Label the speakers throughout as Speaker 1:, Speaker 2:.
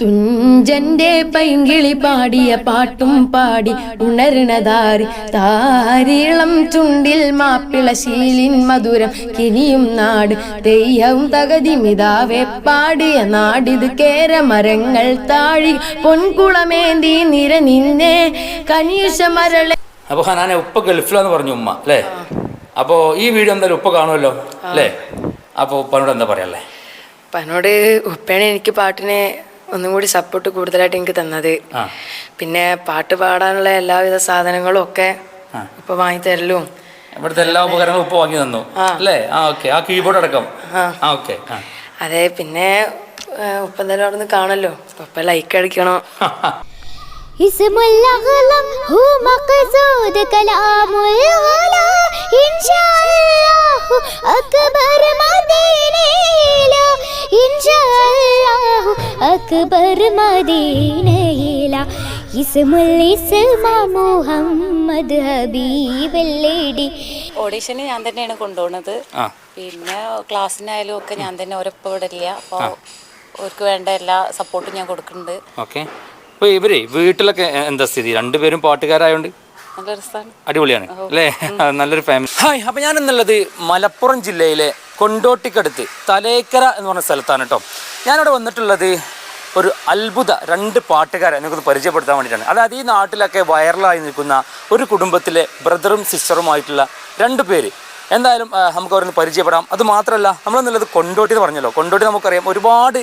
Speaker 1: തുഞ്ചന്റെ പൈങ്കിളി പാടിയ പാട്ടും പാടി ഉണരണതാരി താരിളം ചുണ്ടിൽ മാപ്പിള ശീലിൻ മധുരം കിനിയും നാട്. തെയ്യവും തകതിമിതാവെ പാടിയ നാടിത് കേരമരങ്ങൾ താഴി. പൊൻകുളമേന്തി നിര നിന്നെ കനീഷ മരളെ.
Speaker 2: അപ്പോൾ ഹനാനെ ഉപ്പ ഗൾഫിലാന്ന് പറഞ്ഞു ഉമ്മ അല്ലേ? അപ്പോൾ ഈ വീഡിയോ എന്തായാലും ഉപ്പ കാണുമല്ലോ അല്ലേ? അപ്പോൾ ഉപ്പനോട് എന്താ പറയാല്ലേ
Speaker 1: ഉപ്പനോട് ഉപ്പയാണ് എനിക്ക് പാട്ടിനെ ഒന്നും കൂടി സപ്പോർട്ട് കൂടുതലായിട്ട് എനിക്ക് തന്നത്
Speaker 2: ആ
Speaker 1: പിന്നെ പാട്ട് പാടാനുള്ള എല്ലാവിധ സാധനങ്ങളും ഒക്കെ
Speaker 2: ആ.
Speaker 1: ഇപ്പൊ വാങ്ങിത്തരലും
Speaker 2: ഇവിടുത്തെ എല്ലാ ഉപകരണങ്ങളും ഉപ്പ വാങ്ങി തന്നു
Speaker 1: ആ.
Speaker 2: അല്ലേ ആ ഓക്കെ ആ കീബോർഡ് അടക്കം
Speaker 1: ആ.
Speaker 2: ആ ഓക്കെ ആ
Speaker 1: അതെ പിന്നെ ആ, ഉപ്പ എന്തായാലും അവിടെ നിന്ന് കാണല്ലോ ഉപ്പ ലൈക്ക് അടിക്കണം
Speaker 3: اسم الأغلم هو مقصود كلام الغلا إن شاء അക്ബർ മദീനയില ഇസ്മുൽ ഇസ്മ മുഹമ്മദ് ഹബീബല്ലേടി.
Speaker 4: ഓഡീഷന് ഞാൻ തന്നെയാണ്
Speaker 2: കൊണ്ടുപോണത്.
Speaker 4: പിന്നെ ക്ലാസ്സിനായാലും ഒക്കെ ഞാൻ തന്നെ ഒരപ്പം ഇടില്ല അപ്പോൾ അവർക്ക് വേണ്ട എല്ലാ സപ്പോർട്ടും ഞാൻ കൊടുക്കുന്നുണ്ട്.
Speaker 2: ഓക്കെ. അപ്പോൾ ഇവരെ വീട്ടിലൊക്കെ എന്താ സ്ഥിതി? രണ്ടുപേരും പാട്ടുകാരായോണ്ട്? അടിപൊളിയാണ് അല്ലേ? നല്ലൊരു ഫാമിലി. ഹായ് അപ്പം ഞാൻ എന്നുള്ളത് മലപ്പുറം ജില്ലയിലെ കൊണ്ടോട്ടിക്കടുത്ത് തലേക്കര എന്ന് പറഞ്ഞ സ്ഥലത്താണ് കേട്ടോ ഞാനവിടെ വന്നിട്ടുള്ളത് ഒരു അത്ഭുത രണ്ട് പാട്ടുകാരെ എനിക്കൊന്ന് പരിചയപ്പെടുത്താൻ വേണ്ടിയിട്ടാണ്. അതായത് ഈ നാട്ടിലൊക്കെ വൈറലായി നിൽക്കുന്ന ഒരു കുടുംബത്തിലെ ബ്രദറും സിസ്റ്ററുമായിട്ടുള്ള രണ്ട് പേര് എന്തായാലും നമുക്ക് അവരൊന്ന് പരിചയപ്പെടാം. അത് മാത്രമല്ല നമ്മളെന്നുള്ളത് കൊണ്ടോട്ടി എന്ന് പറഞ്ഞല്ലോ. കൊണ്ടോട്ടി നമുക്കറിയാം ഒരുപാട്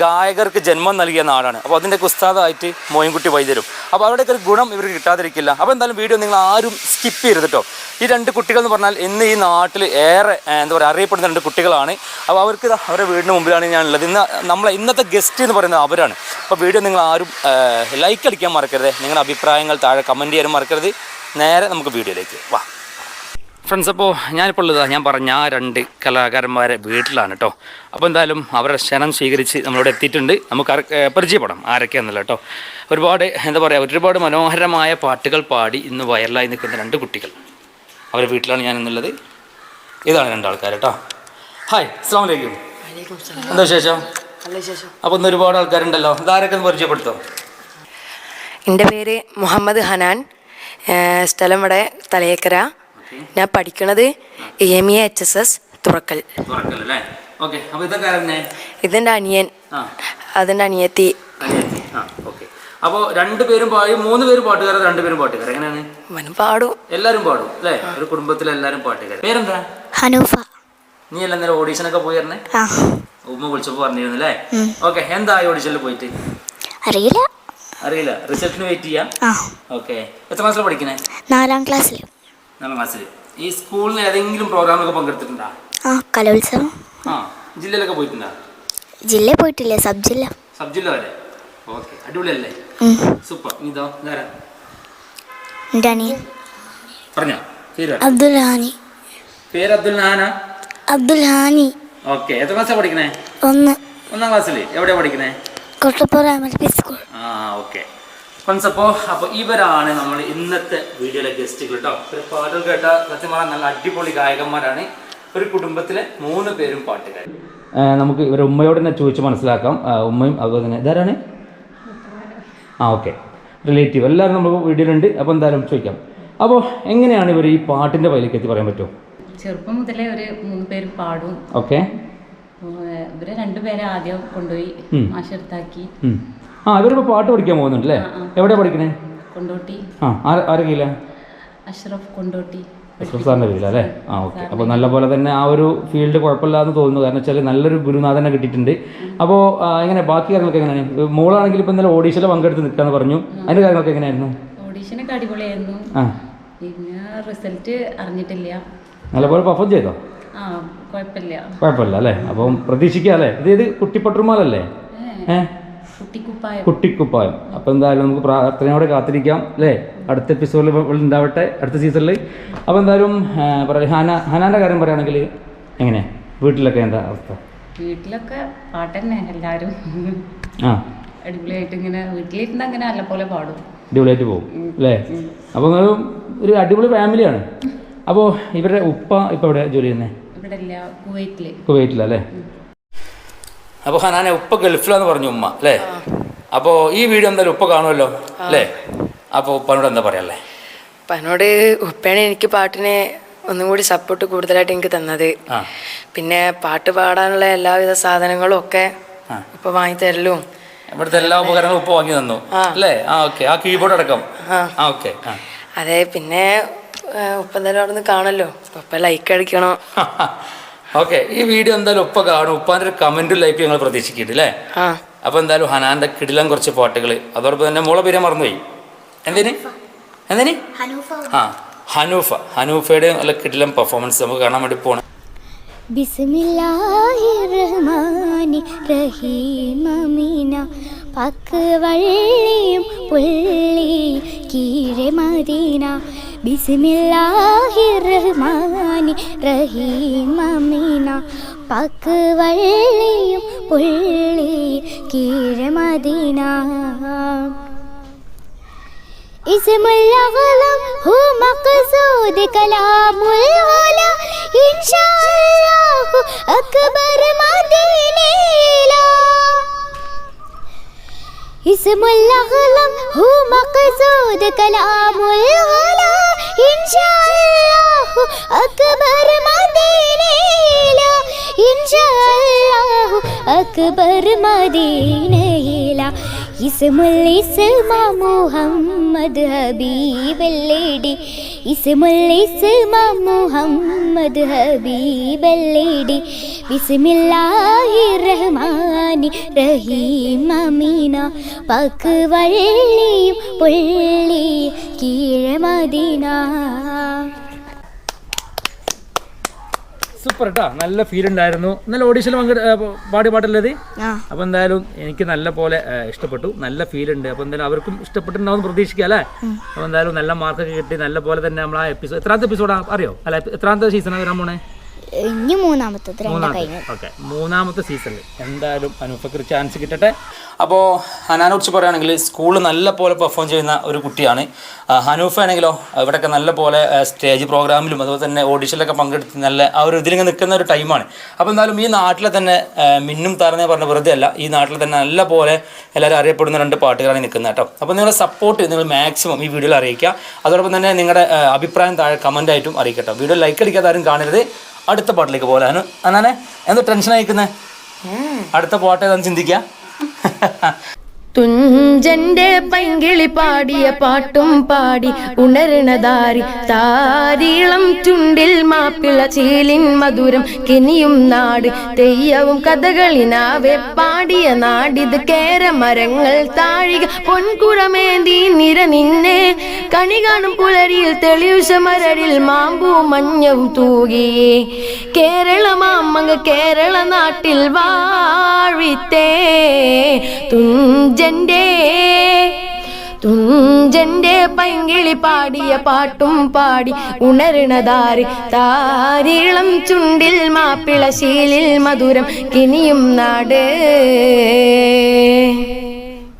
Speaker 2: ഗായകർക്ക് ജന്മം നൽകിയ നാടാണ്. അപ്പോൾ അതിന്റെ ഉസ്താദായിട്ട് മോയിൻകുട്ടി വൈദ്യരും. അപ്പോൾ അവരുടെയൊക്കെ ഒരു ഗുണം ഇവർക്ക് കിട്ടാതിരിക്കില്ല. അപ്പോൾ എന്തായാലും വീഡിയോ നിങ്ങൾ ആരും സ്കിപ്പ് ചെയ്യരുത് കേട്ടോ ഈ രണ്ട് കുട്ടികൾ എന്ന് പറഞ്ഞാൽ ഇന്ന് ഈ നാട്ടിൽ ഏറെ എന്താ പറയുക അറിയപ്പെടുന്ന രണ്ട് കുട്ടികളാണ്. അപ്പോൾ അവർക്ക് അവരുടെ വീടിന് മുമ്പിലാണ് ഞാനുള്ളത് ഇന്ന് നമ്മളെ ഇന്നത്തെ ഗസ്റ്റ് എന്ന് പറയുന്നത് അവരാണ്. അപ്പോൾ വീഡിയോ നിങ്ങൾ ആരും ലൈക്ക് അടിക്കാൻ മറക്കരുത്. നിങ്ങളുടെ അഭിപ്രായങ്ങൾ താഴെ കമന്റ് ചെയ്യാനും മറക്കരുത്. നേരെ നമുക്ക് വീഡിയോയിലേക്ക് വാ. ഫ്രണ്ട്സ് അപ്പോൾ ഞാനിപ്പോൾ ഉള്ളതാണ് ഞാൻ പറഞ്ഞ ആ രണ്ട് കലാകാരന്മാരെ വീട്ടിലാണ് കേട്ടോ അപ്പോൾ എന്തായാലും അവരുടെ ക്ഷണം സ്വീകരിച്ച് നമ്മളിവിടെ എത്തിയിട്ടുണ്ട്. നമുക്ക് പരിചയപ്പെടാം ആരൊക്കെയാണെന്നല്ല കേട്ടോ ഒരുപാട് എന്താ പറയുക ഒരുപാട് മനോഹരമായ പാട്ടുകൾ പാടി ഇന്ന് വൈറലായി നിൽക്കുന്ന രണ്ട് കുട്ടികൾ. അവരുടെ വീട്ടിലാണ് ഞാൻ എന്നുള്ളത് ഇതാണ് രണ്ടാൾക്കാർ കേട്ടോ ഹായ് അസ്സാം വലൈക്കും എന്താ വിശേഷം? അപ്പോൾ ഇന്ന് ഒരുപാട് ആൾക്കാരുണ്ടല്ലോ. ഇതാരൊക്കെ ഒന്ന് പരിചയപ്പെടുത്തോ?
Speaker 1: എന്റെ പേര് മുഹമ്മദ് ഹനാൻ. സ്ഥലം ഇവിടെ തലയേക്കര. ഞാൻ പഠിക്കണത് M
Speaker 2: E H S S Thurakkal
Speaker 1: ഇതെന്റെ അനിയൻ. അതെന്റെ അനിയത്തി.
Speaker 2: അനിയത്തി. ആ ഓക്കെ അപ്പോൾ രണ്ടുപേരും പാടി മൂന്ന് പേരും പാട്ടുകാരോ രണ്ടുപേരും പാട്ടുകാർ എങ്ങനെയാണ്?
Speaker 1: പാടും.
Speaker 2: എല്ലാരും പാടും അല്ലേ? ഒരു കുടുംബത്തിൽ എല്ലാരും പാട്ടുകാർ പേരെന്താ?
Speaker 3: ഹനൂഫ.
Speaker 2: നീ എല്ലാം ഇന്നലെ ഓഡീഷനൊക്കെ പോയിരുന്നേ
Speaker 3: ആ.
Speaker 2: ഉമ്മ വിളിച്ചപ്പോ പറഞ്ഞിരുന്നു അല്ലേ? ഓക്കെ എന്താ ഓഡീഷനിൽ പോയിട്ട്?
Speaker 3: അറിയില്ല.
Speaker 2: അറിയില്ല. റിസൾട്ടിന് വെയിറ്റ് ചെയ്യാം. ഓക്കെ എത്ര മാസം പഠിക്കണേ?
Speaker 3: നാലാം ക്ലാസ്സിൽ
Speaker 2: നാലാം ക്ലാസ്സിൽ ഈ സ്കൂളിൽ നിന്ന് ഏതെങ്കിലും പ്രോഗ്രാമിലൊക്കെ പങ്കെടുത്തിട്ടുണ്ടോ?
Speaker 3: ആ കലോത്സവം.
Speaker 2: ആ ജില്ലയിലൊക്കെ പോയിട്ടുണ്ടോ?
Speaker 3: ജില്ല പോയിട്ടില്ല സബ് ജില്ല.
Speaker 2: സബ് ജില്ല വരെ? ഓക്കെ അടിപൊളിയല്ലേ. സൂപ്പർ. ഇതോ ഇതാരാ?
Speaker 3: എന്റെ അനിയൻ
Speaker 2: പറഞ്ഞോ പേര്
Speaker 3: അബ്ദുൽ ഹാനി.
Speaker 2: പേര് അബ്ദുൽ നാന
Speaker 3: അബ്ദുൽ ഹാനി.
Speaker 2: ഓക്കെ എത്ര ക്ലാസ്സാണ് പഠിക്കണേ?
Speaker 3: ഒന്ന്.
Speaker 2: ഒന്നാം ക്ലാസ്സിൽ എവിടെയാണ് പഠിക്കണേ?
Speaker 3: Kottappura M L P school.
Speaker 2: ആ ഓക്കെ. ഫ്രണ്ട്സ് അപ്പോൾ അപ്പോൾ ഇവരാണ് നമ്മൾ ഇന്നത്തെ വീഡിയോയിലെ ഗസ്റ്റുകൾ കേട്ടോ ഒരു പാട്ടുകൾ കേട്ട സത്യം പറഞ്ഞാൽ നല്ല അടിപൊളി ഗായകന്മാരാണ്. ഒരു കുടുംബത്തിലെ മൂന്ന് പേരും പാട്ടുകാർ നമുക്ക് ഇവർ ഉമ്മയോട് തന്നെ ചോദിച്ച് മനസ്സിലാക്കാം. ഉമ്മയും അതുപോലെ തന്നെ. ഇതാരാണ്? ആ ഓക്കെ. റിലേറ്റീവ്. എല്ലാവരും നമ്മൾ വീഡിയോയിലുണ്ട്. അപ്പോൾ എന്തായാലും ചോദിക്കാം. അപ്പോൾ എങ്ങനെയാണ് ഇവർ ഈ പാട്ടിന്റെ വയലേക്ക് എത്തി പറയാൻ പറ്റുമോ
Speaker 4: ചെറുപ്പം മുതലേ ഒരു മൂന്ന് പേര് പാടും.
Speaker 2: ഓക്കെ.
Speaker 4: ഇവരെ രണ്ടുപേരെ ആദ്യം കൊണ്ടുപോയി. മാഷെടുത്താക്കി.
Speaker 2: ആ ഇവരിപ്പോൾ പാട്ട് പഠിക്കാൻ പോകുന്നുണ്ട് അല്ലേ എവിടെയാണ് പഠിക്കണേ?
Speaker 4: കൊണ്ടോട്ടി.
Speaker 2: ആ ആരെ
Speaker 4: അഷ്റഫ് കൊണ്ടോട്ടി.
Speaker 2: അഷ്റഫ് സാറിന്റെ ആ ഓക്കെ. അപ്പോൾ നല്ല പോലെ തന്നെ ആ ഒരു ഫീൽഡ് കുഴപ്പമില്ലാന്ന് തോന്നുന്നു. കാരണം വെച്ചാൽ നല്ലൊരു ഗുരുനാഥനെ കിട്ടിയിട്ടുണ്ട്. അപ്പോൾ എങ്ങനെ ബാക്കി കാര്യങ്ങളൊക്കെ എങ്ങനെയാണ്? മോളാണെങ്കിൽ ഇപ്പം ഇന്നലെ ഓഡീഷനിൽ പങ്കെടുത്ത് നിൽക്കാന്ന് പറഞ്ഞു. അതിന്റെ കാര്യങ്ങളൊക്കെ എങ്ങനെയായിരുന്നു?
Speaker 4: ഓഡീഷനൊക്കെ അടിപൊളിയായിരുന്നു.
Speaker 2: ആ.
Speaker 4: പിന്നെ റിസൾട്ട് അറിഞ്ഞിട്ടില്ല.
Speaker 2: നല്ലപോലെ പെർഫോം ചെയ്തോ?
Speaker 4: ആ കുഴപ്പമില്ല.
Speaker 2: അല്ലേ? അപ്പം പ്രതീക്ഷിക്കാം അല്ലേ? ഇത് കുട്ടിപ്പട്ടുമാലല്ലേ? ഏ?
Speaker 4: കുട്ടിക്കുപ്പായം.
Speaker 2: അപ്പൊ എന്തായാലും നമുക്ക് പ്രാർത്ഥനയോടെ കാത്തിരിക്കാം അല്ലേ? അടുത്ത എപ്പിസോഡിൽ ഉണ്ടാവട്ടെ അടുത്ത സീസണിൽ അപ്പോൾ എന്തായാലും പറയാം ഹന ഹനാന്റെ കാര്യം പറയുകയാണെങ്കിൽ എങ്ങനെ? വീട്ടിലൊക്കെ എന്താ അവസ്ഥ?
Speaker 4: വീട്ടിലൊക്കെ പാട്ട് തന്നെ എല്ലാവരും
Speaker 2: ആ.
Speaker 4: അടിപൊളിയായിട്ട് ഇങ്ങനെ വീട്ടിലിരുന്ന് അങ്ങനെ നല്ലപോലെ പാടും.
Speaker 2: അടിപൊളിയായിട്ട് പോകും അല്ലേ? അപ്പോൾ എന്തായാലും ഒരു അടിപൊളി ഫാമിലിയാണ് അപ്പോൾ ഇവരുടെ ഉപ്പ ഇപ്പൊ എവിടെ ജോലി ചെയ്യുന്നത്
Speaker 4: ഇവിടെ കുവൈറ്റിൽ കുവൈറ്റിൽ
Speaker 2: കുവൈറ്റിലല്ലേ അപ്പോൾ ഹനാനെ ഉപ്പ ഗൾഫിലാന്ന് പറഞ്ഞു ഉമ്മ അല്ലേ? അപ്പോൾ ഈ വീഡിയോ എന്തായാലും ഉപ്പ കാണുമല്ലോ അല്ലേ? അപ്പോൾ ഉപ്പനോട് എന്താ പറയല്ലേ
Speaker 1: ഉപ്പനോട് ഉപ്പയാണ് എനിക്ക് പാട്ടിനെ ഒന്നും കൂടി സപ്പോർട്ട് കൂടുതലായിട്ട് എനിക്ക് തന്നത്. പിന്നെ പാട്ട് പാടാനുള്ള എല്ലാവിധ സാധനങ്ങളും ഒക്കെ. ഉപ്പ വാങ്ങി തരലും.
Speaker 2: ഇവിടുത്തെ എല്ലാ ഉപകരണങ്ങളും ഉപ്പ വാങ്ങി തന്നു. അല്ലേ? ആ ഓക്കെ. ആ കീബോർഡ് അടക്കം.
Speaker 1: ആ.
Speaker 2: ഓക്കെ.
Speaker 1: അതെ പിന്നെ ഉപ്പ എന്തായാലും അവിടെ നിന്ന് കാണല്ലോ. ഉപ്പ ലൈക്ക് അടിക്കണം.
Speaker 2: ഓക്കെ ഈ വീഡിയോ എന്തായാലും ഉപ്പ കാണും. ഉപ്പാന്റെ ഒരു കമന്റും ലൈക്ക് ഞങ്ങൾ പ്രതീക്ഷിക്കുന്നുണ്ട് അല്ലേ അപ്പോൾ എന്തായാലും ഹനാന്റെ കിടിലം കുറച്ച് പാട്ടുകൾ. അതോടൊപ്പം തന്നെ മോളെ പിന്നെ മറന്നുപോയി. എന്തിന്? എന്തിന്? ആ ഹനൂഫ. ഹനൂഫയുടെ നല്ല കിടിലം പെർഫോമൻസ് നമുക്ക് കാണാൻ വേണ്ടി പോകണം
Speaker 3: ബിസ്മില്ലാഹിർറഹ്മാനി റഹീം അമീന പക്ക് വള്ളിയും പുള്ളി കീഴെ മദീന ബിസ്മില്ലാഹിർറഹ്മാനി റഹീം അമീന പക്ക് വള്ളിയും പുള്ളി കീഴെ മദീന اسم الأغلم هو مقصود كلام الغلا ഇൻഷാല്ലാഹു അക്ബർ മദീനയിലാ. ഇസ്മുൽ അഹ്ലം ഹു മഖ്സൂദ് കലാമുൽ ഗലാ ഇൻഷാല്ലാഹു അക്ബർ മദീനയിലാ. ഇൻഷാല്ലാഹു അക്ബർ മദീനയിലാ. ഇസ്മുൽ ഇസ്മ മുഹമ്മദ് ഹബീബല്ലേടി. ഇസ്മുൽ മുഹമ്മദ് ഹബീബല്ലേടി. ബിസ്മില്ലാഹി റഹ്മാനി റഹീം അമീന. പക്ക് വള്ളിയും പുള്ളി കീഴമദീന
Speaker 2: സൂപ്പർ കേട്ടോ നല്ല ഫീൽ ഉണ്ടായിരുന്നു. നല്ല ഓഡീഷനിൽ പാടി
Speaker 3: പാട്ടല്ലേ
Speaker 2: അപ്പൊ എന്തായാലും എനിക്ക് നല്ല പോലെ ഇഷ്ടപ്പെട്ടു. നല്ല ഫീൽ ഉണ്ട്. അപ്പൊ എന്തായാലും അവർക്കും ഇഷ്ടപ്പെട്ടിട്ടുണ്ടാവും പ്രതീക്ഷിക്കുക അല്ലേ? അപ്പൊ എന്തായാലും നല്ല മാർക്കൊക്കെ കിട്ടി. നല്ല പോലെ തന്നെ നമ്മൾ ആ എപ്പിസോഡ് എത്രാമത്തെ എപ്പിസോഡാ അറിയോ? അല്ല എത്രാമത്തെ സീസണാണ് വരാൻ പോണേ?
Speaker 3: ഇനി മൂന്നാമത്തത്
Speaker 2: ഓക്കെ. മൂന്നാമത്തെ സീസണിൽ എന്തായാലും അനൂഫക്ക് ചാൻസ് കിട്ടട്ടെ. അപ്പോൾ ഹനാനെ കുറിച്ച് പറയുകയാണെങ്കിൽ സ്കൂളിൽ നല്ല പോലെ പെർഫോം ചെയ്യുന്ന ഒരു കുട്ടിയാണ്. ഹനൂഫ് ആണെങ്കിലോ ഇവിടെയൊക്കെ നല്ല പോലെ സ്റ്റേജ് പ്രോഗ്രാമിലും അതുപോലെ തന്നെ ഓഡിഷനിലൊക്കെ പങ്കെടുത്ത് നല്ല ആ ഒരു ഇതിലിങ്ങനെ നിൽക്കുന്ന ഒരു ടൈമാണ് അപ്പോൾ എന്തായാലും ഈ നാട്ടിലെ തന്നെ മിന്നും താരനെ പറഞ്ഞ വെറുതെ അല്ല ഈ നാട്ടിൽ തന്നെ നല്ല പോലെ എല്ലാവരും അറിയപ്പെടുന്ന രണ്ട് പാട്ടുകളാണ് നിൽക്കുന്നത് കേട്ടോ. അപ്പോൾ നിങ്ങളുടെ സപ്പോർട്ട് നിങ്ങൾ മാക്സിമം ഈ വീഡിയോയിൽ അറിയിക്കുക. അതോടൊപ്പം തന്നെ നിങ്ങളുടെ അഭിപ്രായം താഴെ കമന്റായിട്ടും അറിയിക്കട്ടോ. വീഡിയോ ലൈക്ക് അടിക്കാതെ ആരും കാണരുത്. അടുത്ത പാട്ടിലേക്ക് പോലെ അനു അന്നാനെ എന്താ ടെൻഷൻ അയക്കുന്നേ അടുത്ത പാട്ട് ഏതാണെന്ന് ചിന്തിക്കുക
Speaker 1: തുഞ്ചന്റെ പൈങ്കിളി പാടിയ പാട്ടും പാടി ഉണരണതാരി താരീളം ചുണ്ടിൽ മാപ്പിള ചീലിൻ മധുരം കിനിയും നാട് തെയ്യവും കഥകളിനാവെ പാടിയ നാടിത് കേരമരങ്ങൾ താഴിക പൊൻകുറമേന്തി നിര നിന്നെ കണി കാണും പുലരിയിൽ തെളിയുഷമരരിൽ മാമ്പൂ മഞ്ഞവും തൂകിയേ. കേരളമാമങ്ങ് കേരള നാട്ടിൽ വാഴിത്തേ. തുഞ്ചന്റെ തുഞ്ചന്റെ പൈങ്കിളി പാടിയ പാട്ടും പാടി ഉണരണതാരി താരിളം ചുണ്ടിൽ മാപ്പിള ശീലിൽ മധുരം കിനിയും നാട്.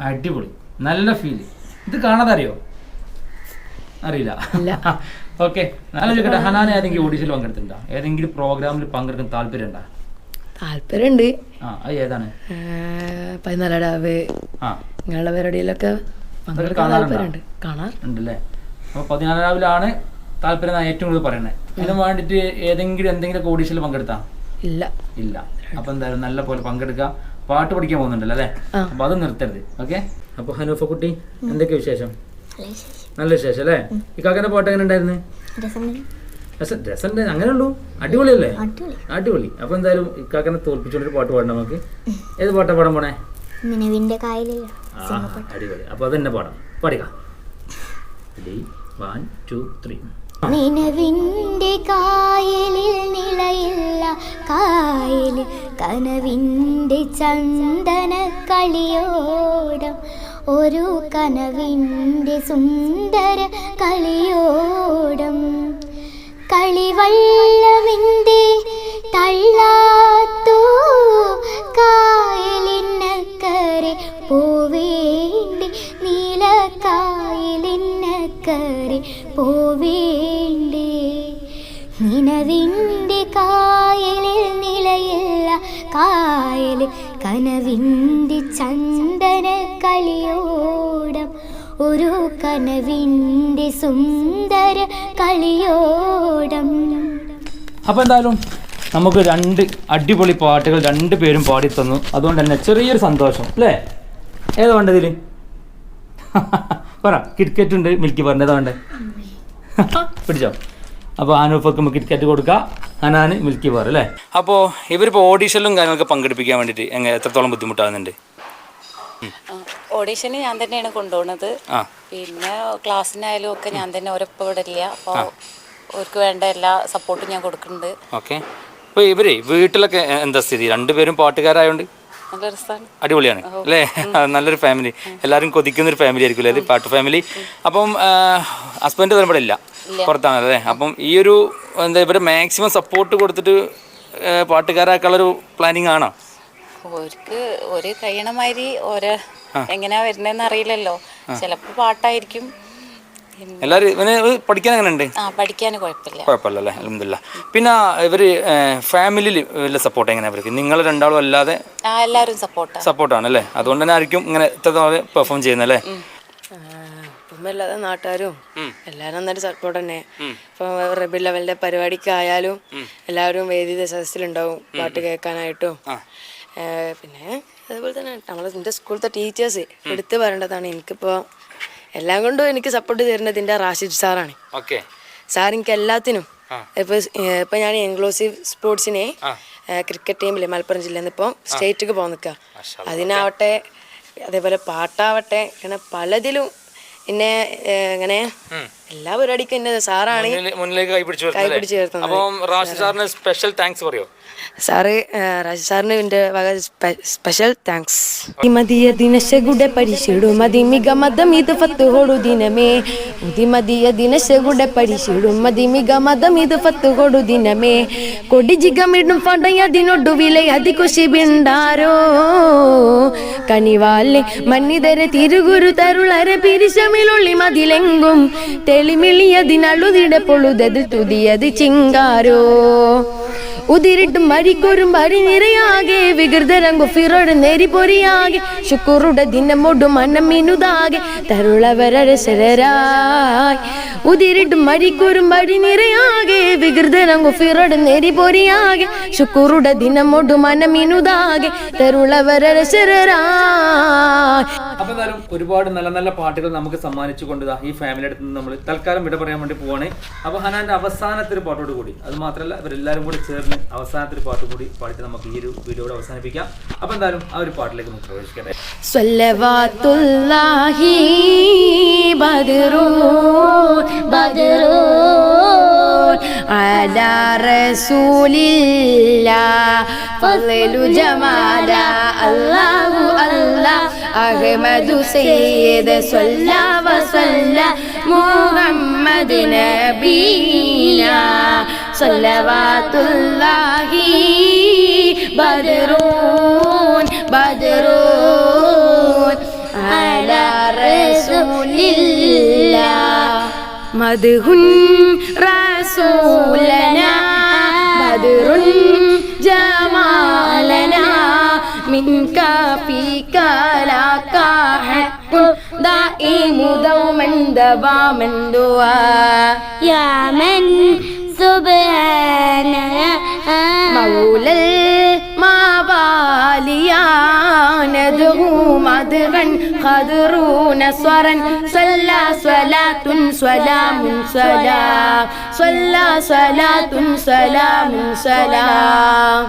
Speaker 2: അടിപൊളി. നല്ല ഫീൽ ഇത് കാണാതെ അറിയോ അറിയില്ല ഓക്കെ നല്ല ചോദിക്കട്ടെ ഹനാൻ ഏതെങ്കിലും ഓഡീഷനിൽ പങ്കെടുത്തിട്ടുണ്ടോ? ഏതെങ്കിലും പ്രോഗ്രാമിൽ പങ്കെടുക്കാൻ താല്പര്യം ഉണ്ടോ
Speaker 1: താല്പര്യമുണ്ട്
Speaker 2: ഏതാണ്?
Speaker 1: പതിനാലടാവ്
Speaker 2: ആ.
Speaker 1: ഇങ്ങനെയുള്ള പരിപാടിയിലൊക്കെ? താല്പര്യമുണ്ട് കാണാർ
Speaker 2: ഉണ്ടല്ലേ? അപ്പോൾ പതിനാലാവിലാണ് താല്പര്യം ഏറ്റവും കൂടുതൽ പറയുന്നത് അതിന് വേണ്ടിട്ട് ഏതെങ്കിലും എന്തെങ്കിലും ഓഡീഷനിൽ പങ്കെടുത്താ?
Speaker 1: ഇല്ല.
Speaker 2: ഇല്ല. അപ്പൊ എന്തായാലും നല്ല പോലെ പങ്കെടുക്കുക. പാട്ട് പഠിക്കാൻ പോകുന്നുണ്ടല്ലോ അല്ലേ? അപ്പൊ അത് നിർത്തരുത്. ഓക്കെ? അപ്പൊ ഹനൂഫ കുട്ടി എന്തൊക്കെ വിശേഷം? നല്ല വിശേഷം. അല്ലേ? ഈ കാക്കന്റെ പാട്ട് എങ്ങനെ ഉണ്ടായിരുന്നു? രസം രസം അങ്ങനെ ഉള്ളൂ അടിപൊളിയല്ലേ? അടിപൊളി. അപ്പൊ എന്തായാലും ഇക്കാക്കനെ തോൽപ്പിച്ചോണ്ട് ഒരു പാട്ട് പാടണം നമുക്ക്. ഏത് പാട്ടാ പാടാൻ പോണേ?
Speaker 3: നിലവിന്റെ
Speaker 2: അടിപൊളി. അപ്പൊ അതെന്നെ പാടാം. പാടിക്കാം. വൺ ടു ത്രീ
Speaker 3: നിലവിന്റെ കായലിൽ നിലയില്ല. കായലിൽ കനവിന്റെ ചന്ദന കളിയോടം ഒരു കനവിന്റെ സുന്ദര കളിയോടം. കളിവള്ളവിന്റെ തള്ളാത്തു? കായലിനക്കരെ പോവേണ്ടി നീലക്കായലിനക്കരെ പോവേണ്ടി. നിലവിന്റെ കായലിൽ നിലയില്ല കായലിൽ കനവിന്റെ ചന്ദന കളിയോടം ഒരു കനവിന്റെ സുന്ദര കളിയോടം.
Speaker 2: അപ്പോൾ എന്തായാലും നമുക്ക് രണ്ട് അടിപൊളി പാട്ടുകൾ രണ്ട് പേരും പാടി തന്നു. അതുകൊണ്ട് തന്നെ ചെറിയൊരു സന്തോഷം അല്ലേ? ഏതാ വേണ്ടതിൽ പറ കിറ്റ്കറ്റ് ഉണ്ട് മിൽക്കി പറഞ്ഞ ഏതാ വേണ്ടേ? പിടിച്ചോ. അപ്പോൾ ആനൂപ്പൊക്കെ നമുക്ക് കിറ്റ്കറ്റ് കൊടുക്കാം അനാന് മിൽക്കി ബാർ അല്ലേ? അപ്പോൾ ഇവരിപ്പോൾ ഓഡീഷനിലും കാര്യങ്ങളൊക്കെ പങ്കെടുപ്പിക്കാൻ വേണ്ടിയിട്ട് എങ്ങനെ എത്രത്തോളം ബുദ്ധിമുട്ടാകുന്നുണ്ട്?
Speaker 4: ഓഡീഷന് ഞാൻ തന്നെയാണ് കൊണ്ടുപോകുന്നത് പിന്നെ ക്ലാസ്സിനായാലും ഒക്കെ ഞാൻ തന്നെ ഓരോ വിടില്ല അപ്പോൾ അവർക്ക് വേണ്ട എല്ലാ സപ്പോർട്ടും ഞാൻ കൊടുക്കുന്നുണ്ട്.
Speaker 2: ഓക്കെ. അപ്പോൾ ഇവരെ വീട്ടിലൊക്കെ എന്താ സ്ഥിതി? രണ്ടുപേരും
Speaker 4: രസമാണ്
Speaker 2: അടിപൊളിയാണ് അല്ലേ? നല്ലൊരു ഫാമിലി. എല്ലാവരും കൊതിക്കുന്ന ഒരു ഫാമിലി ആയിരിക്കും അല്ലേ പാട്ട് ഫാമിലി. അപ്പം ഹസ്ബൻഡ് വരുമ്പോൾ ഇല്ല. പുറത്താണ് അല്ലേ? അപ്പം ഈ ഒരു എന്താ ഇവരെ മാക്സിമം സപ്പോർട്ട് കൊടുത്തിട്ട് പാട്ടുകാരാക്കാനുള്ളൊരു പ്ലാനിങ് ആണോ
Speaker 4: അവർക്ക് ഒരു കഴിയണമാതിരി ഓരോ എങ്ങനെയാ വരുന്നതെന്ന് അറിയില്ലല്ലോ. ചിലപ്പോ പാട്ടായിരിക്കും. പിന്നെ
Speaker 2: എല്ലാവരും ഇവന് പഠിക്കാൻ എങ്ങനെയുണ്ട്?
Speaker 4: ആ പഠിക്കാൻ കുഴപ്പമില്ല.
Speaker 2: കുഴപ്പമില്ല അല്ലേ അലഹമില്ല പിന്നെ ഇവർ ഫാമിലിയിൽ സപ്പോർട്ട് എങ്ങനെയാണ് അവർക്ക് നിങ്ങൾ രണ്ടാളും അല്ലാതെ
Speaker 4: ആ എല്ലാവരും സപ്പോർട്ടാണ്
Speaker 2: സപ്പോർട്ടാണ് അല്ലേ? അതുകൊണ്ട് തന്നെ ആയിരിക്കും ഇങ്ങനെ ഇത്ര പെർഫോം ചെയ്യുന്നത് അല്ലേ
Speaker 1: ഇപ്പം അല്ലാതെ നാട്ടുകാരും എല്ലാവരും നന്നായിട്ട് സപ്പോർട്ട് തന്നെ. ഇപ്പൊ റബി ലെവലിന്റെ പരിപാടിക്കായാലും എല്ലാവരും വേദി ദശാസിലുണ്ടാവും പാട്ട് കേൾക്കാനായിട്ടും. പിന്നെ അതുപോലെ തന്നെ നമ്മളെ എന്റെ സ്കൂളത്തെ ടീച്ചേഴ്സ് എടുത്തു പറയേണ്ടതാണ്. എനിക്കിപ്പോൾ എല്ലാം കൊണ്ടും എനിക്ക് സപ്പോർട്ട് തരുന്നത് എന്റെ റാഷിദ് സാറാണ്.
Speaker 2: ഓക്കെ.
Speaker 1: സാർ എനിക്ക് എല്ലാത്തിനും ഇപ്പൊ ഇപ്പൊ ഞാൻ ഇൻക്ലൂസീവ് സ്പോർട്സിനെ ക്രിക്കറ്റ് ടീമിൽ മലപ്പുറം ജില്ലയിൽ നിന്ന് ഇപ്പോൾ സ്റ്റേറ്റിക്ക് പോകാൻ നിൽക്കുക അതിനാവട്ടെ അതേപോലെ പാട്ടാവട്ടെ അങ്ങനെ പലതിലും എന്നെ അങ്ങനെ ഇങ്ങനെ എല്ലാ പരിപാടിക്കും എന്നെ സാറാണ്
Speaker 2: അപ്പം സാറിന് സ്പെഷ്യൽ താങ്ക്സ് പറയോ?
Speaker 1: സാറ് റാഷി സാറിന് എന്റെ വക സ്പെഷ്യൽ താങ്ക്സ് മതിയ ദിനശകുടെ പരിശീടു മതി മിക മതം ഇത് ഫത്തുകൊടു ദിനമേ. ഉദിമതിയ ദിനശകുടെ പരിശീടു മതി മിക മതം ഇത് ഫത്തുകൊടു ദിനമേ. കൊടിജിഗമിടും പടയതിനൊടുവിലെ അതികുശി ബിണ്ടാരോ. കണിവാലെ മന്നിദരെ തിരുകുരു തരുളരെ പിരിശമിലുള്ളി മതിലെങ്കും. തെളിമിളിയതിനളുതിടെ പൊളുതത് തുതിയത് ചിങ്കാരോ. ഉതിരിട്ടും മരിക്കൊരും മരി നിറയാകെ വികൃതരംഗു ഫിറോട് നേരി പൊരിയാകെ ശുക്രുടെ ദിനമൊടു മനമിനുതാകെ തരുളവരരസരായി ഉതിരിട്ടും മരിക്കൊരും മരി നിറയാകെ വികൃതരംഗു ഫിറോട് നേരി പൊരിയാകെ ശുക്രുടെ ദിനമൊടു മനമിനുതാകെ തരുളവരരസരായി
Speaker 2: അപ്പൊ എന്തായാലും ഒരുപാട് നല്ല നല്ല പാട്ടുകൾ നമുക്ക് സമ്മാനിച്ചു കൊണ്ടുതാ ഈ ഫാമിലി അടുത്ത് നമ്മൾ തൽക്കാലം വിട പറയാൻ വേണ്ടി പോവാണ്. അപ്പൊ ഹനാന്റെ അവസാനത്തെ ഒരു പാട്ടോട് കൂടി. അത് മാത്രമല്ല അവരെല്ലാരും കൂടി ചേർന്ന് അവസാനത്തെ പാട്ട് കൂടി പാടിയിട്ട് നമുക്ക് ഈ ഒരു വീഡിയോ അവസാനിപ്പിക്കാം. അപ്പൊ എന്തായാലും ആ ഒരു പാട്ടിലേക്ക് നമുക്ക് പ്രവേശിക്കട്ടെ.
Speaker 1: ജമാല അല്ലാഹു അല്ലാ അഹ്മദു സയ്യിദ് സ്വല്ല വസല്ല മുഹമ്മദ് നബീന. സ്വല്ലവാത്തുല്ലാഹി ബദ്റൂൻ ബദ്റൂൻ على رسول الله مدح رسولنا بدر جمالنا منك فيك لك حق دائم دوما دواما دعاء
Speaker 3: يا من سبحان
Speaker 1: مولى المواليا ندعو مدغا خضر نصرا صلى صلاة سلام سلام صلى صلاة سلام سلام